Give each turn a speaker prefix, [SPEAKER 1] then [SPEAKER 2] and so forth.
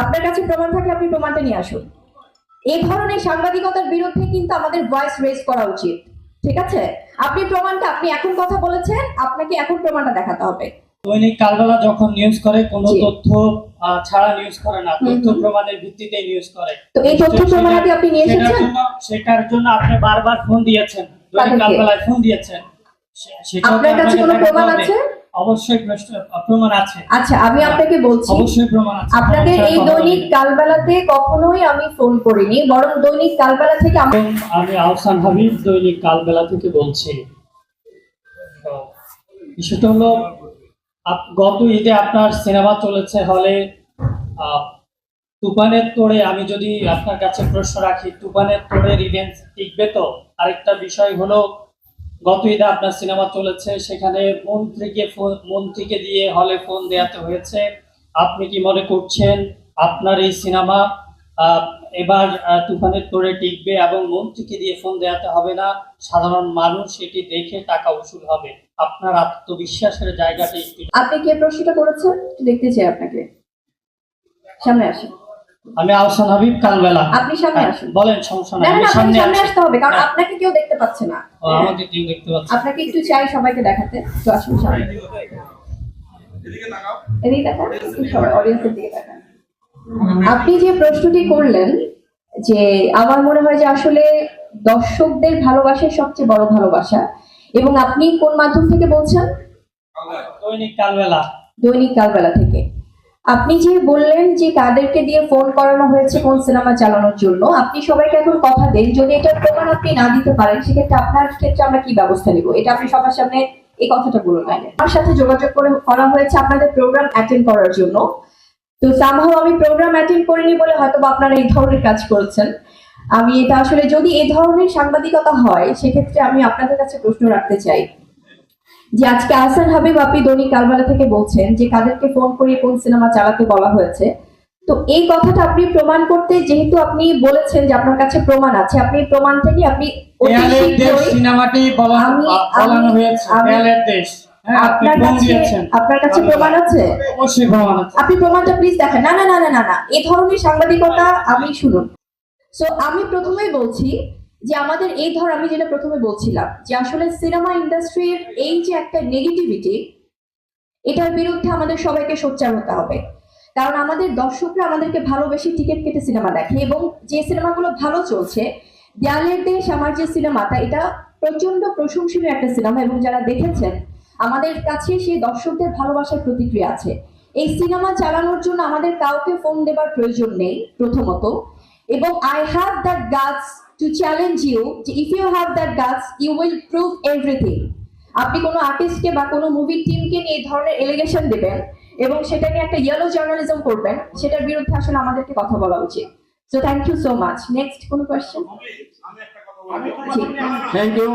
[SPEAKER 1] আপনার কাছে প্রমাণ থাকলে আপনি প্রমাণটা নিয়ে আসুন। এই ধরনের সাংবাদিকতার বিরুদ্ধে কিন্তু আমাদের ভয়েস রেজ করা উচিত। ঠিক আছে? আপনি প্রমাণটা আপনি এখন কথা বলেছেন আপনাকে এখন প্রমাণটা দেখাতে হবে।
[SPEAKER 2] দৈনিক কালবেলা যখন নিউজ করে কোনো তথ্য ছাড়া নিউজ করে না তথ্য প্রমাণের ভিত্তিতে নিউজ করে।
[SPEAKER 1] তো এই তথ্য প্রমাণাদি আপনি নিয়ে
[SPEAKER 2] সেটার
[SPEAKER 1] এসেছেন?
[SPEAKER 2] জন্য সেটার জন্য আপনি বারবার ফোন দিয়েছেন। দৈনিক কালবেলায় ফোন দিয়েছেন।
[SPEAKER 1] আপনার কাছে কোনো প্রমাণ আছে?
[SPEAKER 2] অবশ্যই প্রমাণ আছে।
[SPEAKER 1] আচ্ছা আমি আপনাকে বলছি
[SPEAKER 2] অবশ্যই প্রমাণ আছে।
[SPEAKER 1] আপনাদের এই দৈনিক কালবেলাতে কখনোই আমি ফোন করিনি বরং দৈনিক কালবেলা থেকে আমি
[SPEAKER 2] আমি আহসান হাবিব দৈনিক কালবেলা থেকে বলছি। বিষয়টা হলো গত ঈদে আপনার সিনেমা চলেছে হলে আহ, তুফানের তোড়ে আমি যদি আপনার কাছে প্রশ্ন রাখি তুফানের ইভেন্ট টিকবে তো? আরেকটা বিষয় হলো গত ঈদে আপনার সিনেমা চলেছে, সেখানে মন্ত্রীকে মন্ত্রীকে দিয়ে হলে ফোন দেওয়াতে হয়েছে। আপনি কি মনে করছেন আপনার এই সিনেমা এবার তুফানের তোড়ে টিকবে এবং মন্ত্রীকে দিয়ে ফোন দেওয়াতে হবে না? সাধারণ মানুষ এটি দেখে টাকা উসুল হবে। আপনার আত্মবিশ্বাসের জায়গাটি
[SPEAKER 1] আপনি কে প্রশ্নটা করেছেন? দেখতে চাই আপনাকে। সামনে আসুন।
[SPEAKER 2] আমি আহসান হাবিব কালবেলা
[SPEAKER 1] আপনি সামনে
[SPEAKER 2] হ্যাঁ,
[SPEAKER 1] আসুন।
[SPEAKER 2] বলেন সমস্যা নাই আমি সামনে
[SPEAKER 1] সামনে আসতে হবে কারণ
[SPEAKER 2] হ্যাঁ,
[SPEAKER 1] আপনাকে কেউ দেখতে পাচ্ছে না।
[SPEAKER 2] ও, আমাকে কেউ দেখতে পাচ্ছে।
[SPEAKER 1] আপনাকে একটু চাই সবাইকে দেখাতে। তো আসুন সামনে। এদিকে দেখান একটু সবাই অডিয়েন্সের দিকে দেখান আপনি যে প্রশ্নটি করলেন যে আমার মনে হয় যে আসলে দর্শকদের ভালোবাসাই সবচেয়ে বড় ভালোবাসা এবং আপনি কোন মাধ্যম থেকে বলছেন?
[SPEAKER 2] দৈনিক কালবেলা।
[SPEAKER 1] দৈনিক কালবেলা থেকে। আপনি যে বললেন যে কাদেরকে দিয়ে ফোন করানো হয়েছে কোন সিনেমা চালানোর জন্য, আপনি সবাইকে এখন কথা দেন। যদি এটার প্রমাণ আপনি না দিতে পারেন, সেক্ষেত্রে আপনার ক্ষেত্রে আমরা কি ব্যবস্থা নিব? এটা আপনি সবার সামনে এই কথাটা বলুন আমার সাথে যোগাযোগ করে করা হয়েছে আপনাদের প্রোগ্রাম অ্যাটেন্ড করার জন্য। তো সামহাও আমি প্রোগ্রাম অ্যাটেন্ড করিনি বলে হয়তো আপনারা এই ধরনের কাজ করেছেন। আমি এটা আসলে যদি এই ধরনের সাংবাদিকতা হয়, সেক্ষেত্রে আমি আপনাদের কাছে প্রশ্ন রাখতে চাই। যে আজকে আহসান হাবিব আপনি দৈনিক কালবেলা থেকে বলছেন যে কাদেরকে ফোন করে কোন সিনেমা চালাতে বলা হয়েছে। তো এই কথাটা আপনি প্রমাণ করতে যেহেতু আপনি বলেছেন যে আপনার কাছে প্রমাণ আছে আপনি প্রমাণটা নিয়ে আপনি
[SPEAKER 2] সিনেমাটি বলানো হয়েছে হ্যাঁ আপনি
[SPEAKER 1] আপনার কাছে আপনার কাছে প্রমাণ আছে? আপনি প্রমাণটা প্লিজ দেখেন। না না না না না না এই ধরনের সাংবাদিকতা আমি শুনুন। সো আমি প্রথমেই বলছি যে আমাদের এই ধর আমি যেটা প্রথমে বলছিলাম, যে আসলে সিনেমা ইন্ডাস্ট্রির এই যে একটা নেগেটিভিটি এটার বিরুদ্ধে আমাদের সবাইকে সোচ্চার হতে হবে। কারণ আমাদের দর্শকরা আমাদেরকে ভালোবেসে টিকিট কেটে সিনেমা দেখে এবং যে সিনেমাগুলো ভালো চলছে, দেয়ালের দেশ আমার যে সিনেমাটা এটা প্রচণ্ড প্রশংসনীয় একটা সিনেমা এবং যারা দেখেছেন, আমাদের কাছে সেই দর্শকদের ভালোবাসার প্রতিক্রিয়া আছে। এই সিনেমা চালানোর জন্য আমাদের কাউকে ফোন দেবার প্রয়োজন নেই প্রথমত। এবং I have that guts to challenge you যে if you have that guts you will prove everything আপনি কোনো আর্টিস্টকে বা কোনো মুভি টিমকে নিয়ে এই ধরনের এলিগেশন দেবেন এবং সেটা নিয়ে একটা ইয়েলো জার্নালিজম করবেন সেটার বিরুদ্ধে আসলে আমাদেরকে কথা বলা উচিত। So thank you so much next কোনো কোয়েশ্চেন
[SPEAKER 3] থ্যাংক ইউ